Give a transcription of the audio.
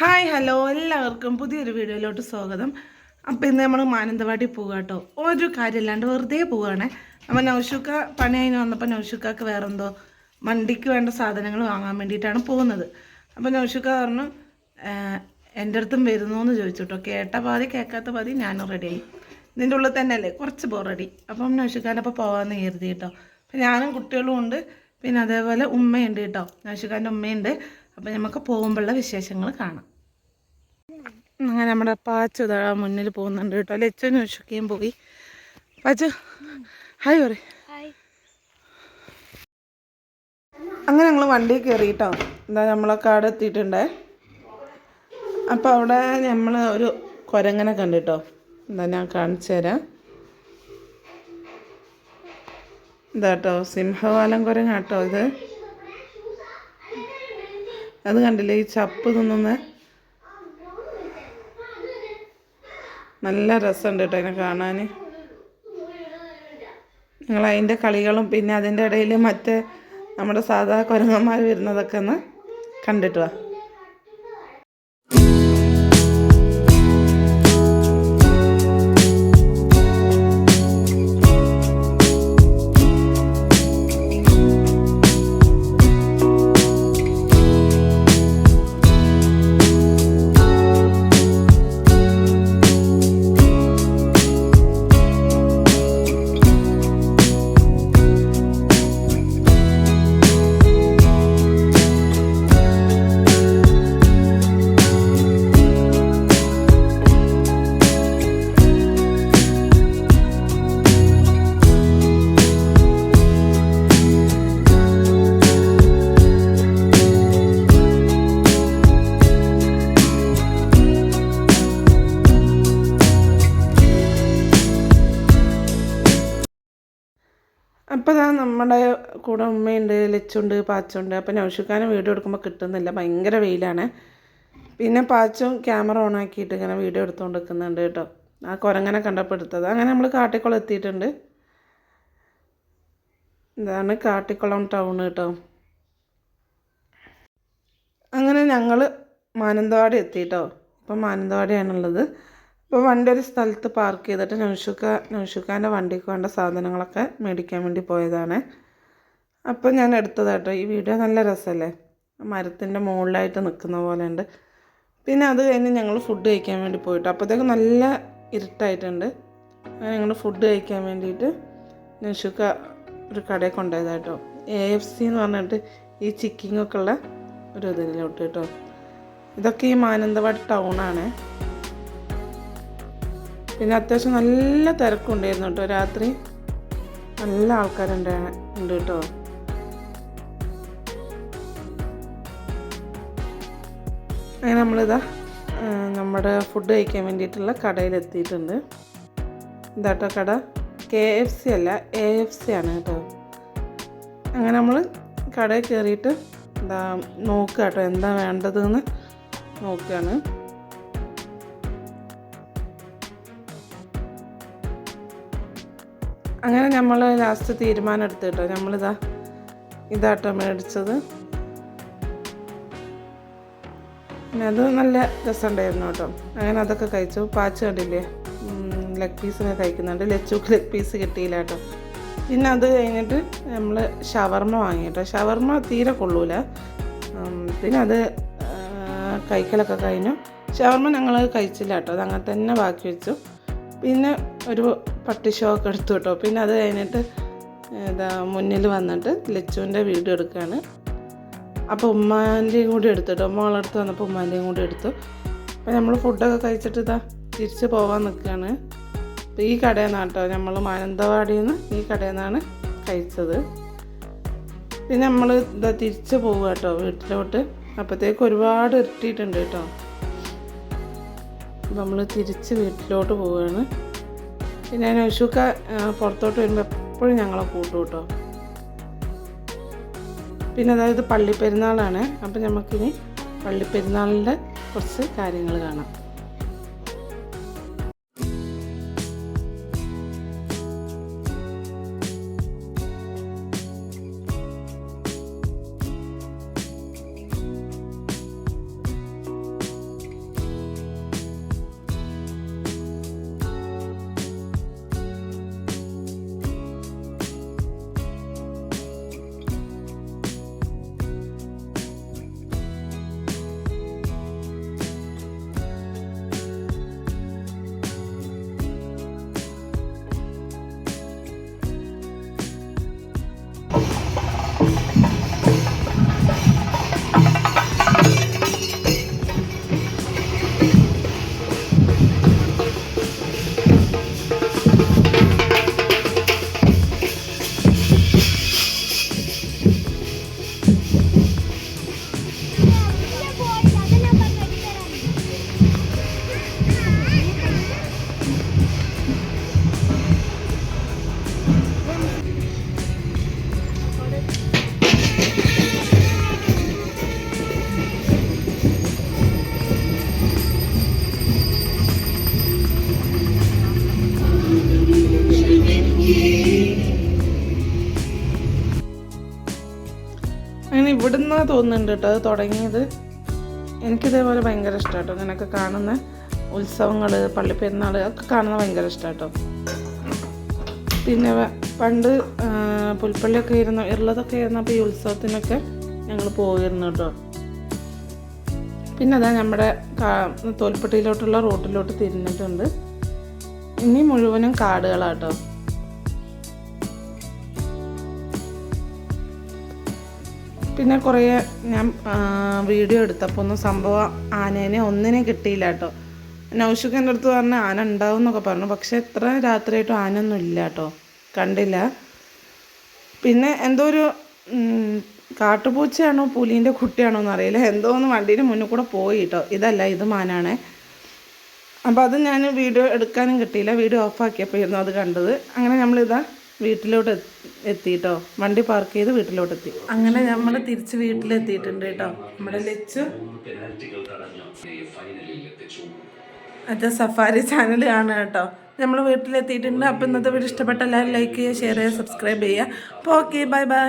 Hi hello എല്ലാവർക്കും പുതിയൊരു വീഡിയോയിലോട്ട് സ്വാഗതം. അപ്പം ഇന്ന് നമ്മൾ മാനന്തവാടി പോകുക കേട്ടോ ഒരു കാര്യമില്ലാണ്ട് വെറുതെ പോവുകയാണ് അപ്പം നൗഷുക്ക പണി കഴിഞ്ഞ് വന്നപ്പോൾ നൗഷുക്കാക്ക് വേറെന്തോ വണ്ടിക്ക് വേണ്ട സാധനങ്ങൾ വാങ്ങാൻ വേണ്ടിയിട്ടാണ് പോകുന്നത്. അപ്പം നൗഷുക്ക പറഞ്ഞു എന്റെ അടുത്തും വരുന്നു എന്ന് ചോദിച്ചു കേട്ടോ കേട്ട പാതി കേൾക്കാത്ത പാതി ഞാനും റെഡിയായി ഇതിന്റെ ഉള്ളിൽ തന്നെ അല്ലേ കുറച്ച് ബോറടി അപ്പം നൗഷുക്കാന്റെ അപ്പോൾ പോകാമെന്ന് കരുതി കേട്ടോ. അപ്പം ഞാനും കുട്ടികളും ഉണ്ട്. പിന്നെ അതേപോലെ ഉമ്മയുണ്ട് കേട്ടോ. നൗഷുക്കാന്റെ ഉമ്മയുണ്ട്. അപ്പം നമുക്ക് പോകുമ്പോഴുള്ള വിശേഷങ്ങൾ കാണാം. അങ്ങനെ നമ്മുടെ പാച്ചു ഇതാ മുന്നിൽ പോകുന്നുണ്ട് കേട്ടോ. ലച്ചനും ഉഷക്കയും പോയി. പാച്ചു ഹായ് പറ അങ്ങനെ ഞങ്ങൾ വണ്ടി കയറിയിട്ടോ. എന്താ നമ്മളൊക്കെ അവിടെ എത്തിയിട്ടുണ്ടേ. അപ്പോൾ അവിടെ നമ്മൾ ഒരു കൊരങ്ങനെ കണ്ടിട്ടോ. എന്താ ഞാൻ കാണിച്ചു തരാം. ഇതാ കേട്ടോ സിംഹവാലം കുരങ്ങാട്ടോ ഇത്. അത് കണ്ടില്ലേ ഈ ചപ്പ് തിന്നുന്ന? നല്ല രസമുണ്ട് കേട്ടോ അതിനെ കാണാൻ. നിങ്ങൾ അതിന്റെ കളികളും പിന്നെ അതിന്റെ ഇടയിൽ മറ്റേ നമ്മുടെ സാധാ കുരങ്ങന്മാർ വരുന്നതൊക്കെ ഒന്ന് കണ്ടിട്ട് വാ. അപ്പോൾ അതാ നമ്മുടെ കൂടെ ഉമ്മയുണ്ട് ലച്ചുണ്ട് പാച്ചുണ്ട്. അപ്പോൾ നൗഷിക്കാനും വീഡിയോ എടുക്കുമ്പോൾ കിട്ടുന്നില്ല. ഭയങ്കര വെയിലാണ്. പിന്നെ പാച്ചും ക്യാമറ ഓൺ ആക്കിയിട്ട് ഇങ്ങനെ വീഡിയോ എടുത്തുകൊണ്ട് നിൽക്കുന്നുണ്ട് കേട്ടോ. ആ കുരങ്ങനെ കണ്ടപ്പോൾ എടുത്തത്. അങ്ങനെ നമ്മൾ കാട്ടിക്കുളം എത്തിയിട്ടുണ്ട്. ഇതാണ് കാട്ടിക്കുളം ടൗൺ കേട്ടോ. അങ്ങനെ ഞങ്ങൾ മാനന്തവാടി എത്തിയിട്ടോ ഇപ്പം മാനന്തവാടിയാണുള്ളത്. ഇപ്പോൾ വണ്ടി ഒരു സ്ഥലത്ത് പാർക്ക് ചെയ്തിട്ട് നൗഷുക്ക നൗഷുക്കാന്റെ വണ്ടിക്ക് വേണ്ട സാധനങ്ങളൊക്കെ മേടിക്കാൻ വേണ്ടി പോയതാണ്. അപ്പോൾ ഞാൻ എടുത്തതാട്ടോ ഈ വീഡിയോ നല്ല രസമല്ലേ മരത്തിന്റെ മുകളിലായിട്ട് നിൽക്കുന്ന പോലെ ഉണ്ട് പിന്നെ അത് കഴിഞ്ഞ് ഞങ്ങൾ ഫുഡ് കഴിക്കാൻ വേണ്ടി പോയിട്ട് അപ്പോഴത്തേക്കും നല്ല ഇരുട്ടായിട്ടുണ്ട്. അങ്ങനെ ഞങ്ങൾ ഫുഡ് കഴിക്കാൻ വേണ്ടിയിട്ട് നൗഷുക്ക ഒരു കടയിൽ കൊണ്ടുപോയതാട്ടോ എ എഫ് സി എന്ന് പറഞ്ഞിട്ട് ഈ ചിക്കിങ്ങൊക്കെ ഉള്ള ഒരു ഇതിലോട്ട് കേട്ടോ ഇതൊക്കെ ഈ മാനന്തവാടി ടൗണാണ് പിന്നെ അത്യാവശ്യം നല്ല തിരക്കുണ്ടായിരുന്നു കേട്ടോ രാത്രി. നല്ല ആൾക്കാരുണ്ട് ഉണ്ട് കേട്ടോ. അങ്ങനെ നമ്മളിതാ നമ്മുടെ ഫുഡ് കഴിക്കാൻ വേണ്ടിയിട്ടുള്ള കടയിലെത്തിയിട്ടുണ്ട്. ഇതാട്ടോ കട. കെ എഫ് സി അല്ല എ എഫ് സി ആണ് കേട്ടോ. അങ്ങനെ നമ്മൾ കടയിൽ കയറിയിട്ട് എന്താ നോക്കുക കേട്ടോ എന്താ വേണ്ടതെന്ന് നോക്കുകയാണ് അങ്ങനെ നമ്മൾ ലാസ്റ്റ് തീരുമാനം എടുത്തു കേട്ടോ നമ്മളിതാ ഇതാട്ടോ മേടിച്ചത്. പിന്നെ അത് നല്ല രസമുണ്ടായിരുന്നു കേട്ടോ. അങ്ങനെ അതൊക്കെ കഴിച്ചു. പാച്ച് കണ്ടില്ലേ? ലെഗ് പീസൊക്കെ കഴിക്കുന്നുണ്ട്. ലച്ചൂക്ക് ലെഗ് പീസ് കിട്ടിയില്ല കേട്ടോ. പിന്നെ അത് കഴിഞ്ഞിട്ട് നമ്മൾ ഷവർമ്മ വാങ്ങി കേട്ടോ. ഷവർമ്മ തീരെ കൊള്ളൂല. പിന്നെ അത് കഴിക്കലൊക്കെ കഴിഞ്ഞു. ഷവർമ്മ ഞങ്ങൾ കഴിച്ചില്ല കേട്ടോ. അത് അങ്ങനെ തന്നെ ബാക്കി വെച്ചു. പിന്നെ ഒരു പട്ടി ഷോക്ക് എടുത്തു കേട്ടോ. പിന്നെ അത് കഴിഞ്ഞിട്ട് ഇതാ മുന്നിൽ വന്നിട്ട് ലച്ചുവിന്റെ വീഡിയോ എടുക്കുകയാണ്. അപ്പോൾ ഉമ്മാന്റെയും കൂടി എടുത്തു കേട്ടോ. ഉമ്മ വളർത്ത് വന്നപ്പോൾ ഉമ്മാന്റെയും കൂടി എടുത്തു. അപ്പോൾ നമ്മൾ ഫുഡൊക്കെ കഴിച്ചിട്ട് ഇതാ തിരിച്ച് പോകാൻ നിൽക്കുകയാണ്. അപ്പോൾ ഈ കടയിൽ നിന്നാണ് കേട്ടോ. നമ്മൾ മാനന്തവാടിയിൽ നിന്ന് ഈ കടയിൽ നിന്നാണ് കഴിച്ചത്. പിന്നെ നമ്മൾ ഇതാ തിരിച്ച് പോവുക കേട്ടോ വീട്ടിലോട്ട്. അപ്പോഴത്തേക്ക് ഒരുപാട് ഇരുട്ടിയിട്ടുണ്ട് കേട്ടോ. നമ്മൾ തിരിച്ച് വീട്ടിലോട്ട് പോവുകയാണ്. പിന്നെ അനുഷുക്കെ പുറത്തോട്ട് വരുമ്പോൾ എപ്പോഴും ഞങ്ങളെ കൂട്ടും കേട്ടോ. പിന്നെ അതായത് പള്ളിപ്പെരുന്നാളാണ്. അപ്പം നമുക്കിനി പള്ളിപ്പെരുന്നാളിന്റെ കുറച്ച് കാര്യങ്ങൾ കാണാം. ഇവിടുന്ന് തോന്നുന്നുണ്ട് കേട്ടോ അത് തുടങ്ങിയത് എനിക്കിതേപോലെ ഭയങ്കര ഇഷ്ടം കേട്ടോ ഇങ്ങനെയൊക്കെ കാണുന്ന ഉത്സവങ്ങൾ പള്ളിപ്പെരുന്നാൾ ഒക്കെ കാണുന്ന ഭയങ്കര ഇഷ്ടം കേട്ടോ പിന്നെ പണ്ട് പുൽപ്പള്ളിയൊക്കെ ഇരുന്ന ഉള്ളതൊക്കെ ഇരുന്നപ്പോൾ ഈ ഉത്സവത്തിനൊക്കെ ഞങ്ങൾ പോയിരുന്നു കേട്ടോ പിന്നെ അതാ നമ്മുടെ തോൽപ്പെട്ടിയിലോട്ടുള്ള റോട്ടിലോട്ട് തിരിഞ്ഞിട്ടുണ്ട്. ഇനി മുഴുവനും കാടുകളാട്ടോ പിന്നെ കുറേ ഞാൻ വീഡിയോ എടുത്തപ്പോൾ ഒന്നും സംഭവം ആനേനെ ഒന്നിനെ കിട്ടിയില്ല കേട്ടോ. നൗഷുഖന്റെ അടുത്ത് പറഞ്ഞ ആന ഉണ്ടാവും എന്നൊക്കെ പറഞ്ഞു. പക്ഷെ എത്ര രാത്രിയായിട്ടും ആനൊന്നും ഇല്ല കേട്ടോ. കണ്ടില്ല. പിന്നെ എന്തോ ഒരു കാട്ടുപൂച്ചയാണോ പുലീന്റെ കുട്ടിയാണോ എന്നറിയില്ല. എന്തോ ഒന്ന് വണ്ടീന്റെ മുന്നിൽ കൂടെ പോയി കേട്ടോ. ഇതല്ല ഇത് മാനാണേ. അപ്പോൾ അത് ഞാൻ വീഡിയോ എടുക്കാനും കിട്ടിയില്ല. വീഡിയോ ഓഫാക്കിയപ്പോയിരുന്നു അത് കണ്ടത്. അങ്ങനെ നമ്മളിതാ വീട്ടിലോട്ട് എത്തിയിട്ടോ വണ്ടി പാർക്ക് ചെയ്ത് വീട്ടിലോട്ട് എത്തി അങ്ങനെ നമ്മൾ തിരിച്ച് വീട്ടിലെത്തിയിട്ടുണ്ട് കേട്ടോ. നമ്മുടെ ലച്ചു. അത് സഫാരി ചാനൽ കാണുക കേട്ടോ. നമ്മൾ വീട്ടിലെത്തിയിട്ടുണ്ട്. അപ്പം ഇന്നത്തെ വീഡിയോ ഇഷ്ടപ്പെട്ട ലൈക്ക് ചെയ്യുക ഷെയർ ചെയ്യുക സബ്സ്ക്രൈബ് ചെയ്യുക. അപ്പോൾ ഓക്കെ ബൈ ബൈ